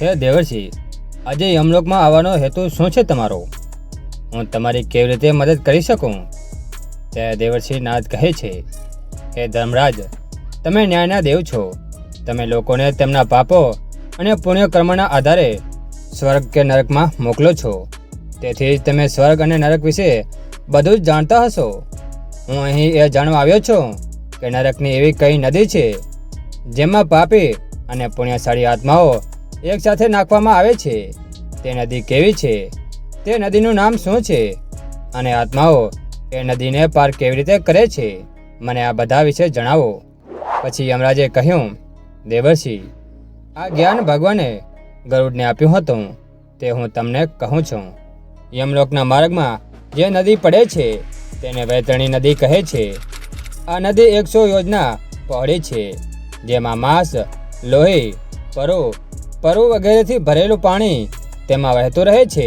હે દેવરસિંહ આજે યમલોકમાં આવવાનો હેતુ શું છે તમારો? હું તમારી કેવી રીતે મદદ કરી શકું? તે દેવરસિંહ નાથ કહે છે, હે ધર્મરાજ, તમે ન્યાયના દેવ છો. તમે લોકોને તેમના પાપો અને પુણ્ય કર્મના આધારે સ્વર્ગ કે નરકમાં મોકલો છો. તેથી જ તમે સ્વર્ગ અને નરક વિશે બધું જ જાણતા હશો. હું અહીં એ જાણવા આવ્યો છું કે નરકની એવી કઈ નદી છે, જેમાં પાપી અને પુણ્યશાળી આત્માઓ એકસાથે નાખવામાં આવે છે. તે નદી કેવી છે? તે નદીનું નામ શું છે? અને આત્માઓ એ નદીને પાર કેવી રીતે કરે છે? મને આ બધા વિશે જણાવો. પછી યમરાજે કહ્યું, દેવર્ષિ, આ જ્ઞાન ભગવાને ગરુડને આપ્યું હતું. તે હું તમને કહું છું. યમલોકના માર્ગમાં જે નદી પડે છે, તેને વૈતરણી નદી કહે છે. આ નદી એકસો યોજના પહોળી છે, જેમાં માંસ, લોહી, પરો પરુ વગેરેથી ભરેલું પાણી તેમાં વહેતું રહે છે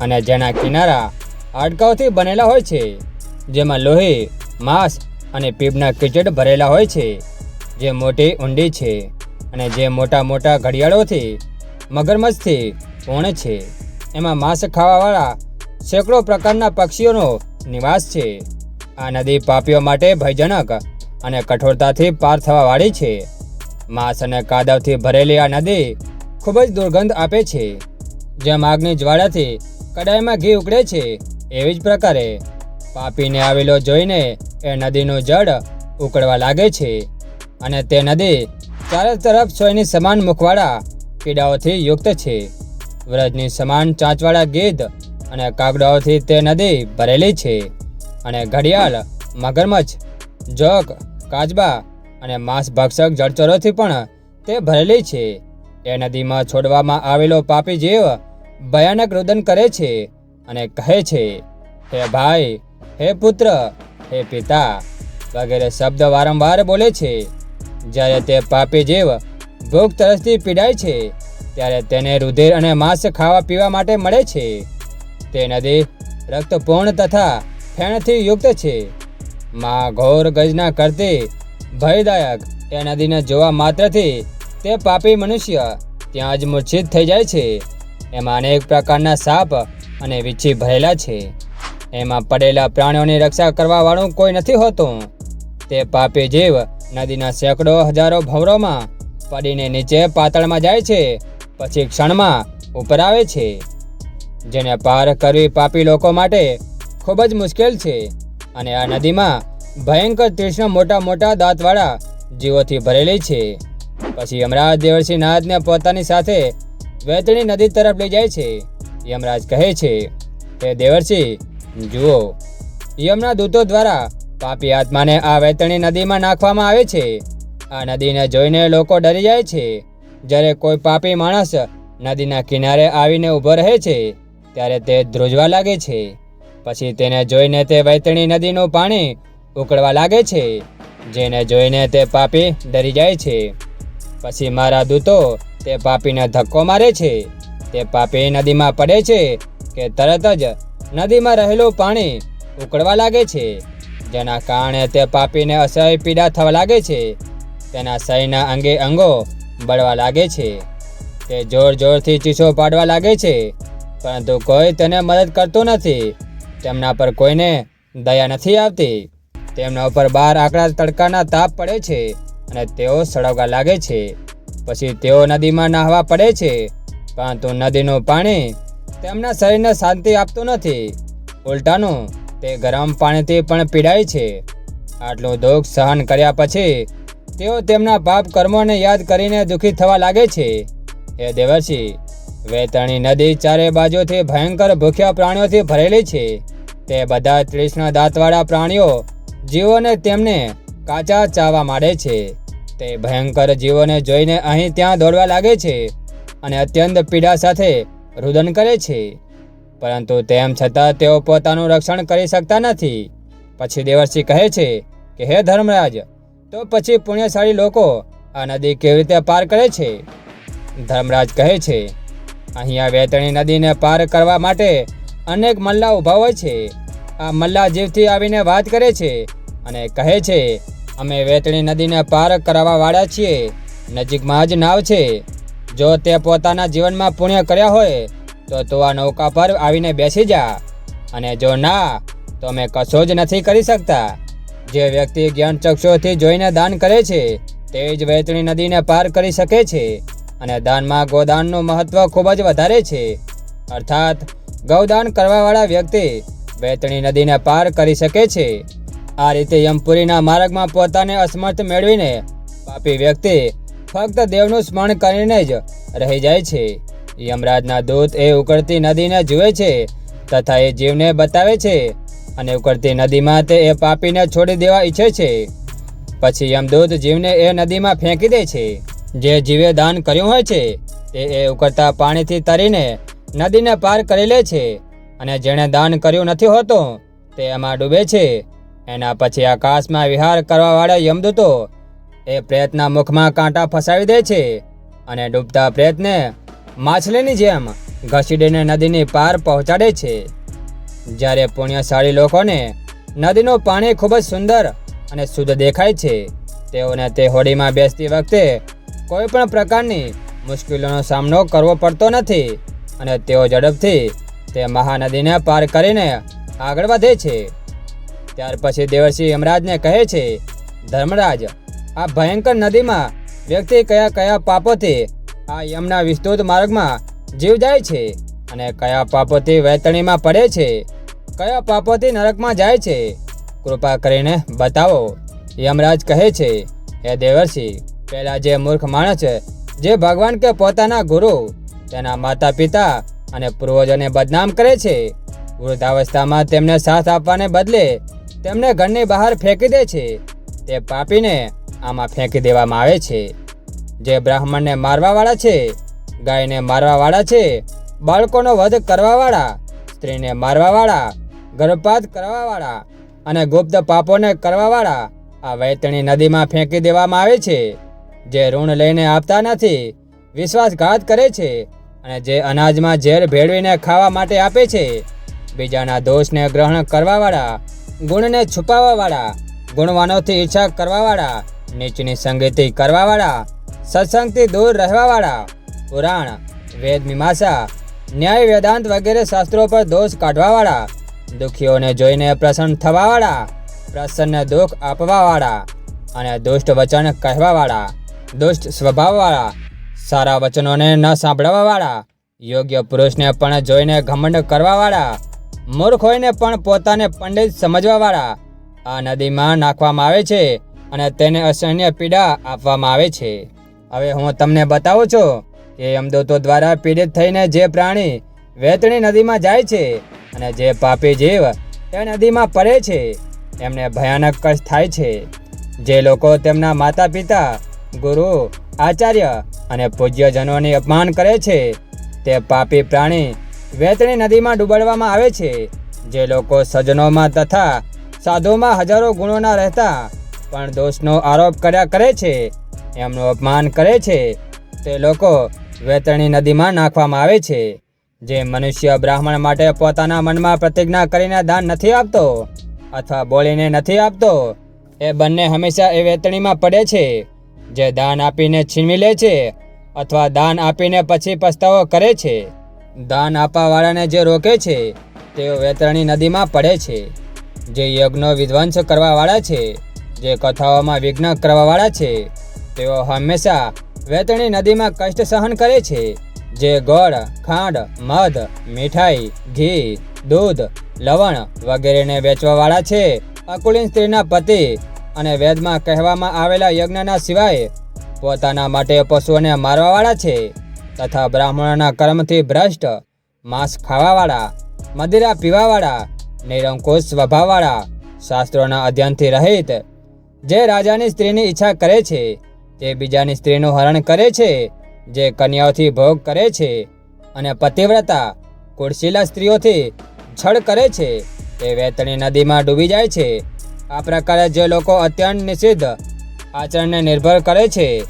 અને જેના કિનારા હાડકાઓથી બનેલા હોય છે, જેમાં લોહી, માંસ અને પીપના કિચડ ભરેલા હોય છે, જે મોટી ઊંડી છે અને જે મોટા મોટા ઘડિયાળોથી મગરમચ્છથી પૂર્ણ છે. એમાં માંસ ખાવાવાળા સેંકડો પ્રકારના પક્ષીઓનો નિવાસ છે. આ નદી પાપીઓ માટે ભયજનક અને કઠોરતાથી પાર થવાવાળી છે. માંસ અને કાદવથી ભરેલી આ નદી ખૂબ જ દુર્ગંધ આપે છે. જેમ આગની જ્વાળાથી કડાઈમાં ઘી ઉકળે છે, એવી જ પ્રકારે પાપીને આવેલો જોઈને એ નદીનું જળ ઉકળવા લાગે છે. અને તે નદી ચારે તરફ સોયની સમાન મુખવાળા કીડાઓથી યુક્ત છે. વ્રજની સમાન ચાંચવાળા ગીધ અને કાગડાઓથી તે નદી ભરેલી છે. અને ઘડિયાળ, મગરમચ્છ, જોક, કાચબા અને માંસભક્ષક જળચરોથી પણ તે ભરેલી છે. એ નદીમાં છોડવામાં આવેલો પાપી જીવ ભયાનક રુદન કરે છે અને કહે છે, હે ભાઈ, હે પુત્ર, હે પિતા, વગેરે શબ્દ વારંવાર બોલે છે. જ્યારે તે પાપી જીવ ભૂખ તરસથી પીડાય છે, ત્યારે તેને રુધિર અને માંસ ખાવા પીવા માટે મળે છે. તે નદી રક્તપૂર્ણ તથા ફેણથી યુક્ત છે. માં ઘોર ગજના કરતી ભયદાયક એ નદીને જોવા માત્રથી તે પાપી મનુષ્ય ત્યાં જ મૂર્છિત થઈ જાય છે. એમાં અનેક પ્રકારના સાપ અને વીછી ભરેલા છે. એમાં પડેલા પ્રાણીઓની રક્ષા કરવાવાળું કોઈ નથી હોતું. તે પાપી જીવ નદીના સેંકડો હજારો ભવરોમાં પડીને નીચે પાતળમાં જાય છે, પછી ક્ષણમાં ઉપર આવે છે. જેને પાર કરવી પાપી લોકો માટે ખૂબ જ મુશ્કેલ છે અને આ નદીમાં ભયંકર તૃષ્ણ મોટા મોટા દાંતવાળા જીવોથી ભરેલી છે. પછી યમરાજ દેવર્ષિ નાદને પોતાની સાથે વેતણી નદી તરફ લઈ જાય છે. યમરાજ કહે છે તે દેવર્ષિ, જુઓ, યમના દૂતો દ્વારા પાપી આત્માને આ વેતણી નદીમાં નાખવામાં આવે છે. આ નદીને જોઈને લોકો ડરી જાય છે. જ્યારે કોઈ પાપી માણસ નદીના કિનારે આવીને ઊભો રહે છે, ત્યારે તે ધ્રુજવા લાગે છે. પછી તેને જોઈને તે વૈતણી નદીનું પાણી ઉકળવા લાગે છે, જેને જોઈને તે પાપી ડરી જાય છે. પછી મારા દૂતો તે પાપીને ધક્કો મારે છે. તે પાપી નદીમાં પડે છે કે તરત જ નદીમાં રહેલું પાણી ઉકળવા લાગે છે. જેના કારણે તે પાપીને અસહ્ય પીડા થવા લાગે છે. તેના શરીરના અંગે અંગો બળવા લાગે છે. તે જોર જોરથી ચીસો પાડવા લાગે છે. પરંતુ કોઈ તેને મદદ કરતું નથી. તેમના પર કોઈને દયા નથી આવતી. તેમના ઉપર બાર આકડા તડકાના તાપ પડે છે. અને તેઓ સળગવા લાગે છે. પછી તેઓ નદીમાં નાહવા પડે છે. પરંતુ નદીનું પાણી તેમના શરીરને શાંતિ આપતું નથી. ઉલટાનું, તે ગરમ પાણીથી પણ પીડાય છે. આટલું દુઃખ સહન કર્યા પછી તેઓ તેમના પાપ કર્મોને યાદ કરીને દુઃખી થવા લાગે છે. હે દેવર્ષિ વેતરણી નદી ચારે બાજુથી ભયંકર ભૂખ્યા પ્રાણીઓથી ભરેલી છે. તે બધા તૃષ્ણ દાંતવાળા પ્રાણીઓ, જીવોને તેમને કાચા ચાવા માંડે છે. તે ભયંકર જીવોને જોઈને અહીં ત્યાં દોડવા લાગે છે અને અત્યંત પીડા સાથે રુદન કરે છે. પરંતુ તેમ છતાં તેઓ પોતાનું રક્ષણ કરી શકતા નથી. પછી દેવર્ષિ કહે છે કે, હે ધર્મરાજ, તો પછી પુણ્યશાળી લોકો આ નદી કેવી રીતે પાર કરે છે? ધર્મરાજ કહે છે, અહીંયા વેતણી નદીને પાર કરવા માટે અનેક મલ્લા ઊભા હોય છે. આ મલ્લા જીવથી આવીને વાત કરે છે અને કહે છે અમે વેતણી નદીને પાર કરાવવા વાળા છીએ. નજીકમાં જ નાવ છે. જો તે પોતાના જીવનમાં પુણ્ય કર્યા હોય, તો તું આ નૌકા પર આવીને બેસી જા. અને જો ના, તો અમે કશો જ નથી કરી શકતા. જે વ્યક્તિ જ્ઞાન ચક્ષુથી જોઈને દાન કરે છે, તે જ વૈતણી નદીને પાર કરી શકે છે. અને દાનમાં ગોદાનનું મહત્વ ખૂબ જ વધારે છે. અર્થાત, ગૌદાન કરવાવાળા વ્યક્તિ વૈતણી નદીને પાર કરી શકે છે. આ રીતે યમપુરીના માર્ગમાં પોતાને અસમર્થ મેળવીને પાપી વ્યક્તિ ફક્ત દેવનું સ્મરણ કરીને જ રહી જાય છે. યમરાજના દૂત એ ઉકળતી નદીને જુએ છે તથા એ જીવને બતાવે છે અને ઉકળતી નદીમાં તે એ પાપીને છોડી દેવા ઈચ્છે છે. પછી યમદૂત જીવને એ નદીમાં ફેંકી દે છે. જે જીવે દાન કર્યું હોય છે તે એ ઉકળતા પાણીથી તરીને નદીને પાર કરી લે છે અને જેણે દાન કર્યું નથી હોતું તે એમાં ડૂબે છે. એના પછી આકાશમાં વિહાર કરવાવાળા યમદૂતો એ પ્રેતના મુખમાં કાંટા ફસાવી દે છે અને ડૂબતા પ્રેતને માછલીની જેમ ઘસીડીને નદીની પાર પહોંચાડે છે. જ્યારે પુણ્યશાળી લોકોને નદીનું પાણી ખૂબ જ સુંદર અને શુદ્ધ દેખાય છે, તેઓને તે હોડીમાં બેસતી વખતે કોઈ પણ પ્રકારની મુશ્કેલીઓનો સામનો કરવો પડતો નથી અને તેઓ ઝડપથી તે મહાનદીને પાર કરીને આગળ વધે છે. ત્યાર પછી દેવર્ષિ યમરાજને કહે છે, ધર્મરાજ, આ ભયંકર નદીમાં વ્યક્તિ કયા કયા પાપોથી આ યમના વિસ્તૃત માર્ગમાં જીવ જાય છે અને કયા પાપોથી વૈતણીમાં પડે છે? કયા પાપોથી નરકમાં જાય છે? કૃપા કરીને બતાવો. યમરાજ કહે છે, હે દેવર્ષિ પહેલા જે મૂર્ખ માણસ જે ભગવાન કે પોતાના ગુરુ, તેના માતા પિતા અને પૂર્વજોને બદનામ કરે છે, વૃદ્ધાવસ્થામાં તેમને સાથ આપવાને બદલે તેમને ઘરની બહાર ફેંકી દે છે. તે પાપીને આમાં ફેંકી દેવામાં આવે છે. જે બ્રાહ્મણને મારવાવાળા છે, ગાયને મારવાવાળા છે, બાળકોનો વધ કરવાવાળા, સ્ત્રીને મારવાવાળા, ગર્ભપાત કરવાવાળા અને ગુપ્ત પાપોને કરવાવાળા આ વૈતણી નદીમાં ફેંકી દેવામાં આવે છે. જે ઋણ લઈને આપતા નથી, વિશ્વાસઘાત કરે છે અને જે અનાજમાં ઝેર ભેળવીને ખાવા માટે આપે છે. બીજાના દોષને ગ્રહણ કરવાવાળા ગુણને છુપાવવાવાળા, ગુણવાનોથી ઈચ્છા કરવાવાળા, નીચની સંગીતથી કરવાવાળા, સત્સંગથી દૂર રહેવાવાળા, પુરાણ, વેદ મીમાંસા, ન્યાય વેદાંત વગેરે શાસ્ત્રો પર દોષ કાઢવાવાળા, દુઃખીઓને જોઈને પ્રસન્ન થવાવાળા, પ્રસન્ન દુઃખ આપવાવાળા અને દુષ્ટ વચન કહેવાવાળા, દુષ્ટ સ્વભાવવાળા, સારા વચનોને ન સાંભળવાવાળા, યોગ્ય પુરુષને પણ જોઈને ઘમંડ કરવાવાળા મૂર્ખ હોઈને પણ પોતાને પંડિત સમજવાવાળા આ નદીમાં નાખવામાં આવે છે અને તેને અસહ્ય પીડા આપવામાં આવે છે. હવે હું તમને બતાવું છું કે યમદૂતો દ્વારા પીડિત થઈને જે પ્રાણી વેતણી નદીમાં જાય છે અને જે પાપી જીવ તે નદીમાં પડે છે એમને ભયાનક કષ્ટ થાય છે. જે લોકો તેમના માતા પિતા ગુરુ, આચાર્ય અને પૂજ્યજનોની અપમાન કરે છે, તે પાપી પ્રાણી વેતણી નદીમાં ડૂબાડવામાં આવે છે, જે લોકો સજ્જનોમાં તથા સાધુમાં હજારો ગુણોના રહેતા પણ દોષનો આરોપ કર્યા કરે છે, એમનું અપમાન કરે છે. તે લોકો વેતરણી નદીમાં નાખવામાં આવે છે, જે મનુષ્ય બ્રાહ્મણ માટે પોતાના મનમાં પ્રતિજ્ઞા કરીને દાન નથી આપતો અથવા બોલીને નથી આપતો, એ બંને હંમેશા એ વેતણીમાં પડે છે. જે દાન આપીને છીનવી લે છે અથવા દાન આપીને પછી પસ્તાવો કરે છે. દાન આપવાવાળાને જે રોકે છે, તેઓ વેતરણી નદીમાં પડે છે. જે યજ્ઞો વિધ્વંસ કરવાવાળા છે, જે કથાઓમાં વિઘ્ન કરવાવાળા છે, તેઓ હંમેશા વેતણી નદીમાં કષ્ટ સહન કરે છે. જે ગોળ, ખાંડ, મધ, મીઠાઈ, ઘી, દૂધ, લવણ વગેરેને વેચવાવાળા છે. અકુલીન સ્ત્રીના પતિ અને વેદમાં કહેવામાં આવેલા યજ્ઞના સિવાય પોતાના માટે પશુઓને મારવાવાળા છે. તથા બ્રાહ્મણોના કર્મથી ભ્રષ્ટ, માંસ ખાવાવાળા, મદિરા પીવાવાળા, નિરંકુશ સ્વભાવવાળા શાસ્ત્રોના અધ્યયનથી રહિત, જે રાજાની સ્ત્રીની ઈચ્છા કરે છે, તે બીજાની સ્ત્રીનું હરણ કરે છે, જે કન્યાઓથી ભોગ કરે છે અને પતિવ્રતા કુળશીલા સ્ત્રીઓથી છળ કરે છે, તે વેતણી નદીમાં ડૂબી જાય છે. આ પ્રકારે જે લોકો અત્યંત નિષિદ્ધ આચરણને નિર્ભર કરે છે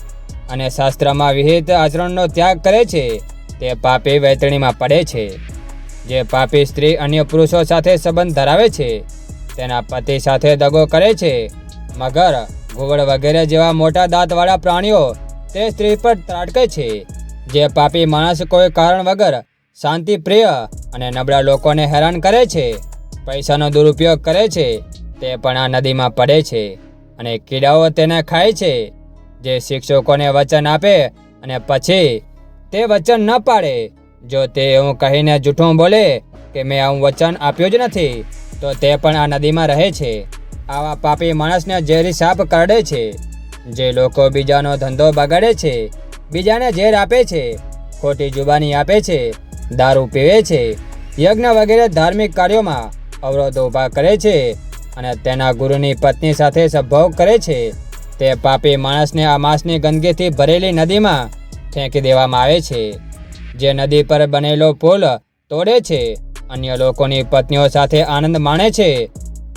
અને શાસ્ત્રમાં વિહિત આચરણનો ત્યાગ કરે છે. તે પાપી વેતણીમાં પડે છે. જે પાપી સ્ત્રી અન્ય પુરુષો સાથે સંબંધ ધરાવે છે, તેના પતિ સાથે દગો કરે છે. મગર, ઘુવડ વગેરે જેવા મોટા દાંતવાળા પ્રાણીઓ તે સ્ત્રી પર ત્રાટકે છે. જે પાપી માણસ કોઈ કારણ વગર શાંતિ પ્રિય અને નબળા લોકોને હેરાન કરે છે, પૈસાનો દુરુપયોગ કરે છે, તે પણ આ નદીમાં પડે છે અને કીડાઓ તેને ખાય છે. જે શિક્ષકોને વચન આપે અને પછી તે વચન ન પાડે. જો તે એવું કહીને જૂઠું બોલે કે મેં આવું વચન આપ્યું જ નથી, તો તે પણ આ નદીમાં રહે છે. આવા પાપી માણસને ઝેરી સાપ કરડે છે. જે લોકો બીજાનો ધંધો બગાડે છે, બીજાને ઝેર આપે છે, ખોટી જુબાની આપે છે, દારૂ પીવે છે, યજ્ઞ વગેરે ધાર્મિક કાર્યોમાં અવરોધો ઊભા કરે છે અને તેના ગુરુની પત્ની સાથે સદભાવ કરે છે. તે પાપી માણસને આ માંસની ગંદકીથી ભરેલી નદીમાં ફેંકી દેવામાં આવે છે. જે નદી પર બનેલો પુલ તોડે છે. અન્ય લોકોની પત્નીઓ સાથે આનંદ માણે છે.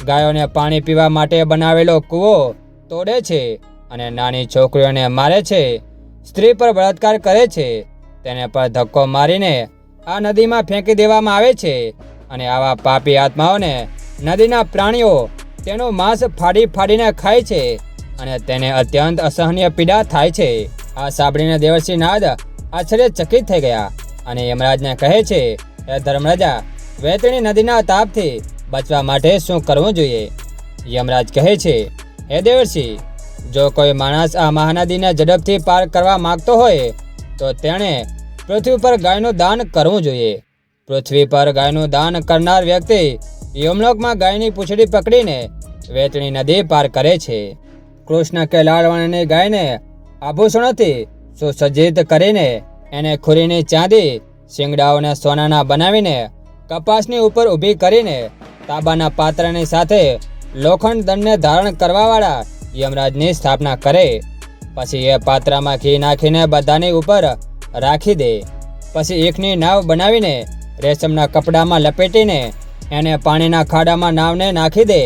ગાયોને પાણી પીવા માટે બનાવેલો કૂવો તોડે છે અને નાની છોકરીઓને મારે છે. સ્ત્રી પર બળાત્કાર કરે છે. તેને પર ધક્કો મારીને આ નદીમાં ફેંકી દેવામાં આવે છે અને આવા પાપી આત્માઓને નદીના પ્રાણીઓ તેનું માંસ ફાડી ફાડીને ખાય છે. અને તેને અત્યંત અસહનીય પીડા થાય છે. આ સાંભળીને દેવર્ષિ નાદ આશ્ચર્યચકિત થઈ ગયા અને યમરાજને કહે છે, હે ધર્મરાજા વેતણી નદીના તાપથી બચવા માટે શું કરવું જોઈએ? યમરાજ કહે છે, હે દેવર્ષિ, જો કોઈ માણસ આ મહાનદીને ઝડપથી પાર કરવા માંગતો હોય, તો તેણે પૃથ્વી પર ગાયનું દાન કરવું જોઈએ. પૃથ્વી પર ગાયનું દાન કરનાર વ્યક્તિ યમલોકમાં ગાયની પૂંછડી પકડીને વેતણી નદી પાર કરે છે. કૃષ્ણ કે લાલવાણીની ગાયને, આભૂષણોથી સુસજ્જિત કરીને એને ખુરીની ચાંદી, શિંગડાઓને સોનાના બનાવીને કપાસની ઉપર ઊભી કરીને તાંબાના પાત્રની સાથે લોખંડ દંડને ધારણ કરવાવાળા યમરાજની સ્થાપના કરે. પછી એ પાત્રમાં ઘી નાખીને બધાની ઉપર રાખી દે. પછી એકની નાવ બનાવીને રેશમના કપડામાં લપેટીને એને પાણીના ખાડામાં નાવને નાખી દે.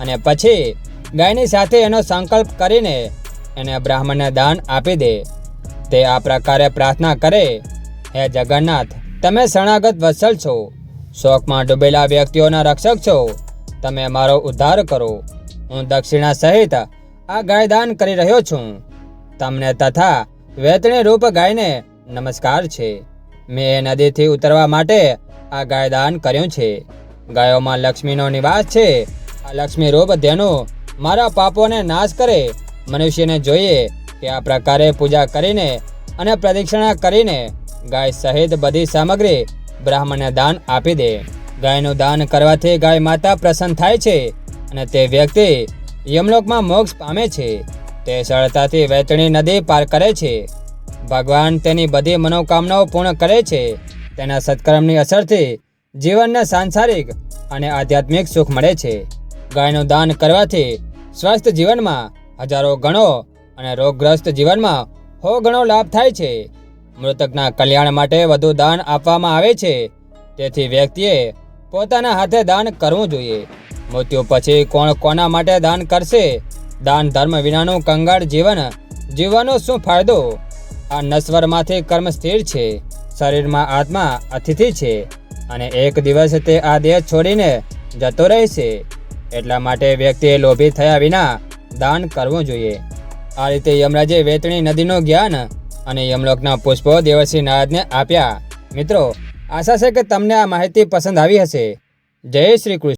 અને પછી ગાયની સાથે એનો સંકલ્પ કરીને એને બ્રાહ્મણને દાન આપી દે. તે આ પ્રકારે પ્રાર્થના કરે, હે જગન્નાથ, તમે શરણાગત વત્સલ છો. શોકમાં ડૂબેલા વ્યક્તિઓના રક્ષક છો. તમે મારો ઉદ્ધાર કરો. હું દક્ષિણા સહિત આ ગાય દાન કરી રહ્યો છું. તમને તથા વેતણી રૂપ ગાયને નમસ્કાર છે. મેં એ નદીથી ઉતરવા માટે આ ગાય દાન કર્યું છે. ગાયોમાં લક્ષ્મીનો નિવાસ છે. આ લક્ષ્મી રૂપ ધેનું મારા પાપોને નાશ કરે, મનુષ્યને જોઈએ કે આ પ્રકારે પૂજા કરીને અને પ્રદક્ષિણા કરીને ગાય સહિત બધી સામગ્રી બ્રાહ્મણને દાન આપી દે. ગાયનું દાન કરવાથી ગાય માતા પ્રસન્ન થાય છે અને તે વ્યક્તિ યમલોકમાં મોક્ષ પામે છે. તે સરળતાથી વૈતણી નદી પાર કરે છે. ભગવાન તેની બધી મનોકામનાઓ પૂર્ણ કરે છે. તેના સત્કર્મની અસરથી જીવનને સાંસારિક અને આધ્યાત્મિક સુખ મળે છે. ગાયનું દાન કરવાથી સ્વસ્થ જીવનમાં હજારો ગણો અને રોગગ્રસ્ત જીવનમાં હો ગણો લાભ થાય છે. મૃતકના કલ્યાણ માટે વધુ દાન આપવામાં આવે છે. તેથી વ્યક્તિએ પોતાના હાથે દાન કરવું જોઈએ. મૃત્યુ પછી કોણ કોના માટે દાન કરશે? દાન ધર્મ વિનાનું કંગાળ જીવન જીવવાનો શું ફાયદો? આ નશ્વરમાંથી કર્મ સ્થિર છે. શરીરમાં આત્મા અતિથિ છે અને એક દિવસ તે આ દેહ છોડીને જતો રહેશે. એટલા માટે વ્યક્તિએ લોભી થયા વિના દાન કરવું જોઈએ. આ રીતે યમરાજે વેતણી નદીનું જ્ઞાન અને યમલોકના પુષ્પો દેવસિંહ નારદને આપ્યા. મિત્રો, આશા છે કે તમને આ માહિતી પસંદ આવી હશે. જય શ્રી કૃષ્ણ.